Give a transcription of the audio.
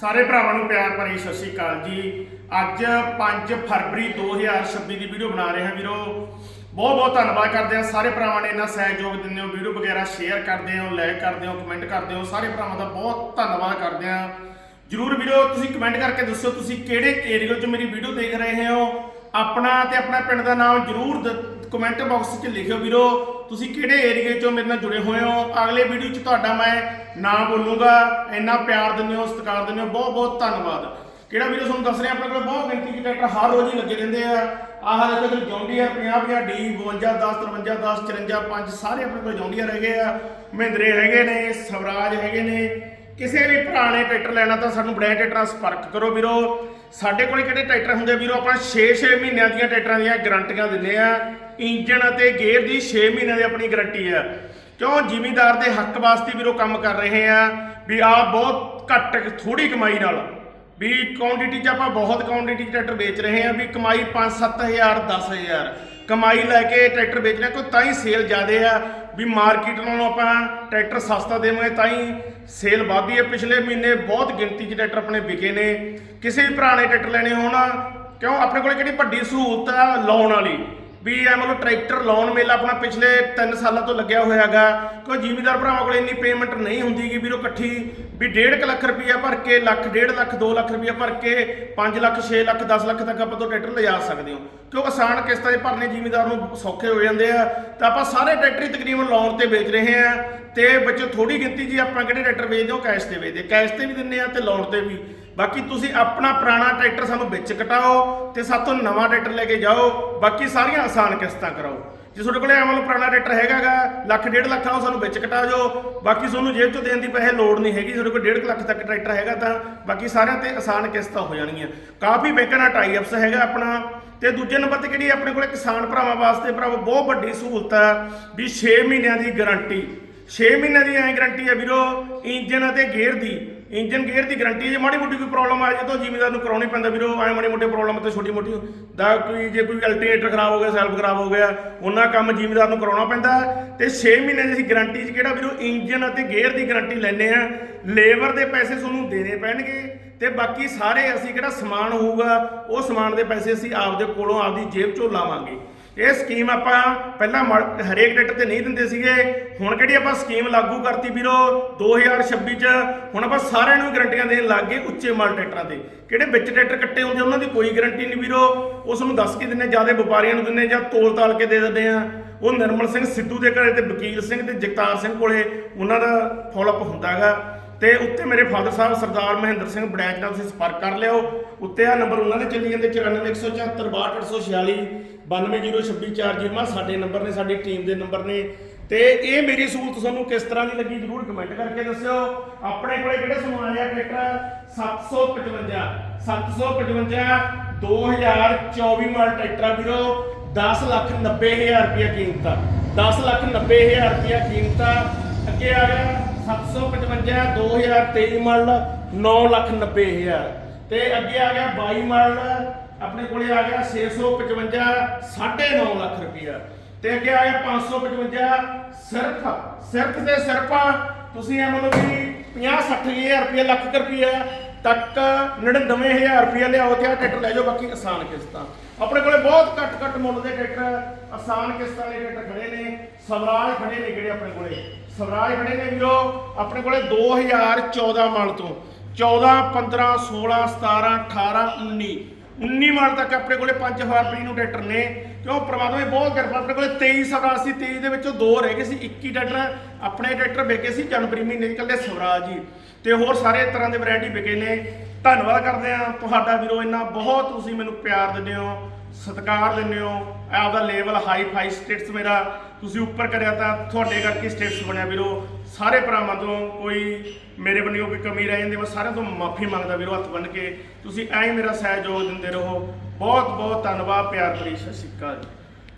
ਸਾਰੇ ਭਰਾਵਾਂ ਨੂੰ ਪਿਆਰ ਭਰੀ ਸਤਿ ਸ਼੍ਰੀ ਅਕਾਲ ਜੀ। ਅੱਜ 5 ਫਰਵਰੀ 2026 ਦੀ ਵੀਡੀਓ ਬਣਾ ਰਹੇ ਹਾਂ ਵੀਰੋ। ਬਹੁਤ ਬਹੁਤ ਧੰਨਵਾਦ ਕਰਦੇ ਹਾਂ ਸਾਰੇ ਭਰਾਵਾਂ ਨੇ ਇੰਨਾ ਸਹਿਯੋਗ ਦਿੰਦੇ ਹੋ, ਵੀਡੀਓ ਵਗੈਰਾ ਸ਼ੇਅਰ ਕਰਦੇ ਹੋ ਲਾਈਕ ਕਰਦੇ ਹੋ ਕਮੈਂਟ ਕਰਦੇ ਹੋ, ਸਾਰੇ ਭਰਾਵਾਂ ਦਾ ਬਹੁਤ ਧੰਨਵਾਦ ਕਰਦੇ ਹਾਂ। ਜਰੂਰ ਵੀਡੀਓ ਤੁਸੀਂ ਕਮੈਂਟ ਕਰਕੇ ਦੱਸੋ ਤੁਸੀਂ ਕਿਹੜੇ ਏਰੀਆ 'ਚ ਮੇਰੀ ਵੀਡੀਓ ਦੇਖ ਰਹੇ ਹੋ। ਆਪਣਾ ਤੇ ਆਪਣਾ ਪਿੰਡ ਦਾ ਨਾਮ ਜਰੂਰ ਕਮੈਂਟ ਬਾਕਸ 'ਚ ਲਿਖਿਓ ਵੀਰੋ, ਤੁਸੀਂ ਕਿਹੜੇ ਏਰੀਏ 'ਚੋਂ ਮੇਰੇ ਨਾਲ ਜੁੜੇ ਹੋਏ ਹੋ? ਅਗਲੇ ਵੀਡੀਓ 'ਚ ਤੁਹਾਡਾ ਮੈਂ ਨਾਮ ਬੋਲੂੰਗਾ। ਇੰਨਾ ਪਿਆਰ ਦਿੰਦੇ ਹੋ, ਸਤਿਕਾਰ ਦਿੰਦੇ ਹੋ ਬਹੁਤ ਬਹੁਤ ਧੰਨਵਾਦ। ਕਿਹੜਾ ਵੀਰੋ ਤੁਹਾਨੂੰ ਦੱਸ ਰਿਹਾ, ਆਪਣੇ ਕੋਲ ਬਹੁਤ ਗਿਣਤੀ ਦੇ ਟਰੈਕਟਰ ਹਰ ਰੋਜ਼ ਹੀ ਲੱਗੇ ਰਹਿੰਦੇ ਆ। ਆਹ ਦੇਖੋ ਤੇ ਜੌਂਡੀਆ 50 50 ਡੀ 52 10 53 10 54 5 ਸਾਰੇ ਆਪਣੇ ਕੋਲ ਜੌਂਡੀਆ ਹੈਗੇ ਆ। ਮਹਿੰਦਰੇ ਹੈਗੇ ਨੇ, ਸਵਰਾਜ ਹੈਗੇ ਨੇ ਕਿਸੇ ਵੀ ਭਰਾ ਨੇ ਟਰੈਕਟਰ ਲੈਣਾ ਤਾਂ ਸਾਨੂੰ ਬੜਿਆ ਟਰੈਕਟਰਾਂ ਨਾਲ ਸੰਪਰਕ ਕਰੋ ਵੀਰੋ। ਸਾਡੇ ਕੋਲੇ ਕਿਹੜੇ ਟਰੈਕਟਰ ਹੁੰਦੇ ਵੀਰੋ? ਆਪਾਂ 6-6 ਮਹੀਨਿਆਂ ਦੀਆਂ ਟਰੈਕਟਰਾਂ ਦੀਆਂ ਗਾਰੰਟੀਆਂ ਦਿੰਦੇ ਆ ਇੰਜਣ ਅਤੇ ਗੇਅਰ ਦੀ 6 ਮਹੀਨਿਆਂ ਦੀ ਆਪਣੀ ਗਾਰੰਟੀ ਆ ਕਿਉਂ? ਜ਼ਿਮੀਦਾਰ ਦੇ ਹੱਕ ਵਾਸਤੇ ਵੀਰੋ ਕੰਮ ਕਰ ਰਹੇ ਆ ਵੀ ਆ ਬਹੁਤ ਘੱਟ ਥੋੜੀ ਕਮਾਈ ਨਾਲ। ਵੀ ਕੁਆਂਟੀਟੀ 'ਚ ਆਪਾਂ ਬਹੁਤ ਕੁਆਂਟੀਟੀ 'ਚ ਟਰੈਕਟਰ ਵੇਚ ਰਹੇ ਆ ਵੀ ਕਮਾਈ 5-7000 10000 ਕਮਾਈ ਲੈ ਕੇ ਟਰੈਕਟਰ ਵੇਚਣਾ ਕੋਈ ਤਾਂ ਹੀ ਸੇਲ ਜ਼ਿਆਦੇ ਆ। ਵੀ ਮਾਰਕੀਟ ਨਾਲੋਂ ਆਪਾਂ ਟਰੈਕਟਰ ਸਸਤਾ ਦੇਵਾਂਗੇ, ਤਾਂ ਹੀ ਸੇਲ ਵਧਦੀ ਹੈ ਪਿਛਲੇ ਮਹੀਨੇ ਬਹੁਤ ਗਿਣਤੀ 'ਚ ਟਰੈਕਟਰ ਆਪਣੇ ਵਿਕੇ ਨੇ। ਕਿਸੇ ਵੀ ਪੁਰਾਣੇ ਟਰੈਕਟਰ ਲੈਣੇ ਹੋਣ, ਕਿਉਂ? ਆਪਣੇ ਕੋਲੇ ਕਿਹੜੀ ਵੱਡੀ ਸਹੂਲਤ ਆ, ਲਾਉਣ ਵਾਲੀ। ਵੀ ਇਹ ਮਤਲਬ ਟਰੈਕਟਰ ਲੋਨ ਮੇਲਾ ਆਪਣਾ ਪਿਛਲੇ 3 ਸਾਲਾਂ ਤੋਂ ਲੱਗਿਆ ਹੋਇਆ ਹੈਗਾ ਕੋਈ ਜ਼ਿਮੀਦਾਰ ਭਰਾਵਾਂ ਕੋਲ ਇੰਨੀ ਪੇਮੈਂਟ ਨਹੀਂ ਹੁੰਦੀ ਹੁੰਦੀਗੀ ਵੀਰੋ ਇਕੱਠੀ ਵੀ 1.5 ਲੱਖ ਰੁਪਈਆ ਭਰ ਕੇ, ਲੱਖ 1.5 ਲੱਖ 2 ਲੱਖ ਰੁਪਈਆ ਭਰ ਕੇ 5 ਲੱਖ 6 ਲੱਖ 10 ਲੱਖ ਤੱਕ ਆਪਾਂ ਤੋਂ ਟਰੈਕਟਰ ਲਿਜਾ ਸਕਦੇ ਹੋ। ਕਿਉਂ ਆਸਾਨ ਕਿਸ਼ਤਾਂ ਦੇ ਭਰਨੇ ਜ਼ਿਮੀਦਾਰ ਨੂੰ ਸੌਖੇ ਹੋ ਜਾਂਦੇ ਆ। ਤਾਂ ਆਪਾਂ ਸਾਰੇ ਟਰੈਕਟਰ ਹੀ ਤਕਰੀਬਨ ਲੋਨ ਤੇ ਵੇਚ ਰਹੇ ਆ ਤੇ ਬੱਚੋ ਥੋੜੀ ਗਿਣਤੀ ਜੀ ਆਪਾਂ ਕਿਹੜੇ ਟਰੈਕਟਰ ਵੇਚਦੇ ਹੋ ਕੈਸ਼ ਤੇ ਵੇਚਦੇ ਕੈਸ਼ ਤੇ ਵੀ ਦਿੰਨੇ ਆ ਤੇ ਲੋਨ ਤੇ ਵੀ। ਬਾਕੀ ਤੁਸੀਂ ਆਪਣਾ ਪੁਰਾਣਾ ਟਰੈਕਟਰ ਸਾਨੂੰ ਵਿੱਚ ਕਟਾਓ ਤੇ ਸਾਥੋਂ ਨਵਾਂ ਟਰੈਕਟਰ ਲੈ ਕੇ ਜਾਓ। ਬਾਕੀ ਸਾਰੀਆਂ ਆਸਾਨ ਕਿਸ਼ਤਾਂ ਕਰਾਓ। ਜੇ ਤੁਹਾਡੇ ਕੋਲੇ ਐਵੇਂ ਪੁਰਾਣਾ ਟਰੈਕਟਰ ਹੈਗਾਗਾ, ਲੱਖ ਡੇਢ ਲੱਖ ਆ, ਉਹ ਸਾਨੂੰ ਵਿੱਚ ਕਟਾ ਜਾਓ ਬਾਕੀ ਤੁਹਾਨੂੰ ਜੇਬ ਚੋਂ ਦੇਣ ਦੀ ਪੈਸੇ ਲੋੜ ਨਹੀਂ ਹੈਗੀ। ਤੁਹਾਡੇ ਕੋਲ ਡੇਢ ਕੁ ਲੱਖ ਤੱਕ ਟਰੈਕਟਰ ਹੈਗਾ ਤਾਂ ਬਾਕੀ ਸਾਰਿਆਂ ਤੇ ਆਸਾਨ ਕਿਸ਼ਤਾਂ ਹੋ ਜਾਣਗੀਆਂ। ਕਾਫੀ ਬੈਂਕਾਂ ਨਾਲ ਟਾਈ ਅਪਸ ਹੈਗਾ ਆਪਣਾ। ਤੇ ਦੂਜੇ ਨੰਬਰ ਤੇ ਕਿਹੜੀ ਆਪਣੇ ਕੋਲੇ ਕਿਸਾਨ ਭਰਾਵਾਂ ਵਾਸਤੇ ਭਰਾਵੋ, ਬਹੁਤ ਵੱਡੀ ਸਹੂਲਤ ਹੈ ਵੀ 6 ਮਹੀਨਿਆਂ ਦੀ ਗਾਰੰਟੀ 6 ਮਹੀਨਿਆਂ ਦੀ ਐਂ ਗਰੰਟੀ ਹੈ ਵੀਰੋ ਇੰਜਨ ਅਤੇ ਗੇਅਰ ਦੀ। ਇੰਜਨ ਗੇਅਰ ਦੀ ਗਰੰਟੀ ਜੇ ਮਾੜੀ ਮੋਟੀ ਕੋਈ ਪ੍ਰੋਬਲਮ ਆ ਜਾਏ ਤਾਂ ਜ਼ਿਮੀਦਾਰ ਨੂੰ ਕਰਾਉਣੀ ਪੈਂਦਾ ਵੀਰੋ। ਐ ਮਾੜੀ ਮੋਟੀ ਪ੍ਰੋਬਲਮ ਤੇ ਛੋਟੀ ਮੋਟੀ। ਦਾ ਕੋਈ, ਜੇ ਕੋਈ ਅਲਟਰਨੇਟਰ ਖਰਾਬ ਹੋ ਗਿਆ ਸੈਲਫ ਖਰਾਬ ਹੋ ਗਿਆ, ਉਹਨਾਂ ਕੰਮ ਜ਼ਿਮੀਦਾਰ ਨੂੰ ਕਰਾਉਣਾ ਪੈਂਦਾ ਤੇ 6 ਮਹੀਨੇ ਦੀ ਅਸੀਂ ਗਰੰਟੀ 'ਚ ਕਿਹੜਾ ਵੀਰੋ ਇੰਜਨ ਅਤੇ ਗੇਅਰ ਦੀ ਗਰੰਟੀ ਲੈਨੇ ਆ ਲੇਬਰ ਦੇ ਪੈਸੇ ਤੁਹਾਨੂੰ ਦੇਣੇ ਪੈਣਗੇ। ਤੇ ਬਾਕੀ ਸਾਰੇ ਅਸੀਂ ਕਿਹੜਾ ਸਮਾਨ ਹੋਊਗਾ, ਉਹ ਸਮਾਨ ਦੇ ਪੈਸੇ ਅਸੀਂ ਆਪਦੇ ਕੋਲੋਂ ਆਪਦੀ ਜੇਬ ਚੋਂ ਲਾਵਾਂਗੇ। ਇਹ ਸਕੀਮ ਆਪਾਂ ਪਹਿਲਾਂ ਮ- ਹਰੇਕ ਟਰੈਕਟਰ ਤੇ ਨਹੀਂ ਦਿੰਦੇ ਸੀਗੇ। ਹੁਣ ਕਿਹੜੀ ਆਪਾਂ ਸਕੀਮ ਲਾਗੂ ਕਰਤੀ ਵੀਰੋ? 2026 ਚ। ਹੁਣ ਆਪਾਂ ਸਾਰਿਆਂ ਨੂੰ ਗਰੰਟੀਆਂ ਦੇਣ ਲੱਗ ਗਏ ਉੱਚੇ ਮਾਲ ਟਰੈਕਟਰਾਂ ਤੇ। ਕਿਹੜੇ ਵਿੱਚ ਟਰੈਕਟਰ ਕੱਟੇ ਹੁੰਦੇ ਉਹਨਾਂ ਦੀ ਕੋਈ ਗਰੰਟੀ ਨਹੀਂ ਵੀਰੋ। ਉਸ ਨੂੰ ਦੱਸ ਕੇ ਦਿੰਨੇ ਜ਼ਿਆਦਾ ਵਪਾਰੀਆਂ ਨੂੰ ਦਿੰਨੇ ਜਾਂ ਤੋਲ ਤਾਲ ਕੇ ਦੇ ਦਿੰਦੇ ਆ। ਉਹ ਨਿਰਮਲ ਸਿੰਘ ਸਿੱਧੂ ਦੇ ਘਰੇ ਤੇ ਵਕੀਲ ਸਿੰਘ ਤੇ ਜਗਤਾਰ ਸਿੰਘ ਕੋਲੇ ਉਹਨਾਂ ਦਾ ਫਾਲੋਅਪ ਹੁੰਦਾਗਾ। ਤੇ ਉੱਤੇ ਮੇਰੇ ਫਾਦਰ ਸਾਹਿਬ ਸਰਦਾਰ ਮਹਿੰਦਰ ਸਿੰਘ ਬੜੈਚ ਨਾਲ ਤੁਸੀਂ ਸੰਪਰਕ ਕਰ ਲਿਓ। ਉੱਤੇ ਆ ਨੰਬਰ ਉਹਨਾਂ ਦੇ ਚੱਲੀ ਜਾਂਦੇ 9417462846 920624 ਸਾਡੇ ਨੰਬਰ ਨੇ, ਸਾਡੀ ਟੀਮ ਦੇ ਨੰਬਰ ਨੇ। ਤੇ ਇਹ ਮੇਰੀ ਸਹੂਲਤ ਤੁਹਾਨੂੰ ਕਿਸ ਤਰ੍ਹਾਂ ਦੀ ਲੱਗੀ ਜਰੂਰ ਕਮੈਂਟ ਕਰਕੇ ਦੱਸਿਓ। ਆਪਣੇ ਕੋਲੇ ਕਿਹੜੇ ਸਮਾਨ ਆ? ਟਰੈਕਟਰ 755 755 2024 ਮਾਡਲ ਟਰੈਕਟਰ ਆ ਵੀਰੋ। 10 ਲੱਖ 90 ਹਜ਼ਾਰ ਰੁਪਇਆ ਕੀਮਤ ਆ। 10 ਲੱਖ 90 ਹਜ਼ਾਰ ਰੁਪਇਆ ਕੀਮਤ ਆ। ਅੱਗੇ ਆ ਗਿਆ। 755 2023 ਮਾਡਲ 9 ਲੱਖ 90 ਹਜ਼ਾਰ। ਤੇ ਅੱਗੇ ਆ ਗਿਆ 22 ਮਾਡਲ ਆਪਣੇ ਕੋਲੇ ਆ ਗਿਆ 655 9.5 ਲੱਖ ਰੁਪਇਆ ਤੇ ਅੱਗੇ ਆ ਗਿਆ 555 ਸਿਰਫ। ਸਿਰਫ ਤੇ ਸਿਰਫ ਤੁਸੀਂ ਇਹ ਮਤਲਬ ਕਿ 50 60000 ਰੁਪਇਆ ਲੱਖ ਕੁ ਰੁਪਇਆ ਤੱਕ 99000 ਰੁਪਇਆ ਲਿਆਓ ਤੇ ਆ ਟਰੈਕਟਰ ਲੈ ਜਾਓ ਬਾਕੀ ਆਸਾਨ ਕਿਸ਼ਤਾਂ। ਆਪਣੇ ਕੋਲੇ ਬਹੁਤ ਘੱਟ ਘੱਟ ਮੁੱਲ ਦੇ ਟਰੈਕਟਰ ਆਸਾਨ ਕਿਸ਼ਤਾਂ ਦੇ ਟਰੈਕਟਰ ਖੜੇ ਨੇ, ਸਵਰਾਜ ਖੜੇ ਨੇ ਜਿਹੜੇ ਆਪਣੇ ਕੋਲੇ। ਸਵਰਾਜ ਖੜੇ ਨੇ ਵੀਰੋ, ਆਪਣੇ ਕੋਲੇ 2014 ਮਾਡਲ ਤੋਂ। 14 15 16 17 18 19 19 ਮਾਡਲ ਤੱਕ ਆਪਣੇ ਕੋਲੇ 5 ਫਰਵਰੀ ਨੂੰ ਟਰੈਕਟਰ ਨੇ। ਕਿਉਂ ਪ੍ਰਮਾਤਮਾ ਦੀ ਬਹੁਤ ਕਿਰਪਾ, ਆਪਣੇ ਕੋਲੇ 23 ਸਵਰਾਜ ਸੀ 23 ਦੇ ਵਿੱਚੋਂ ਦੋ ਰਹਿ ਗਏ ਸੀ 21 ਟਰੈਕਟਰ ਆਪਣੇ ਟਰੈਕਟਰ ਵਿਕੇ ਸੀ ਜਨਵਰੀ ਮਹੀਨੇ ਦੇ, ਇਕੱਲੇ ਸਵਰਾਜ ਜੀ ਤੇ ਹੋਰ ਸਾਰੇ ਤਰ੍ਹਾਂ ਦੇ ਵੈਰਾਈਟੀ ਵਿਕੇ ਨੇ। ਧੰਨਵਾਦ ਕਰਦੇ ਆ ਤੁਹਾਡਾ ਵੀਰੋ ਇੰਨਾ ਬਹੁਤ, ਤੁਸੀਂ ਮੈਨੂੰ ਪਿਆਰ ਦਿੰਦੇ ਹੋ। ਸਤਿਕਾਰ ਦਿੰਦੇ ਹੋ। ਆਪਦਾ ਲੈਵਲ ਹਾਈ ਫਾਈ ਸਟੇਟਸ ਮੇਰਾ। ਤੁਸੀਂ ਉੱਪਰ ਕਰਿਆ ਤਾਂ ਤੁਹਾਡੇ ਕਰਕੇ ਸਟੇਟਸ ਬਣਿਆ ਵੀਰੋ। ਸਾਰੇ ਭਰਾਵਾਂ ਤੋਂ ਕੋਈ ਮੇਰੇ ਬੰਨਿਓ ਕੋਈ ਕਮੀ ਰਹਿ ਜਾਂਦੀ, ਮੈਂ ਸਾਰਿਆਂ ਤੋਂ ਮਾਫੀ ਮੰਗਦਾ ਵੀਰੋ ਹੱਥ ਬੰਨ ਕੇ। ਤੁਸੀਂ ਐਂ ਹੀ ਮੇਰਾ ਸਹਿਯੋਗ ਦਿੰਦੇ ਰਹੋ। ਬਹੁਤ ਬਹੁਤ ਧੰਨਵਾਦ, ਪਿਆਰ ਭਰੀ ਸਤਿ ਸ਼੍ਰੀ ਅਕਾਲ। ਜੀ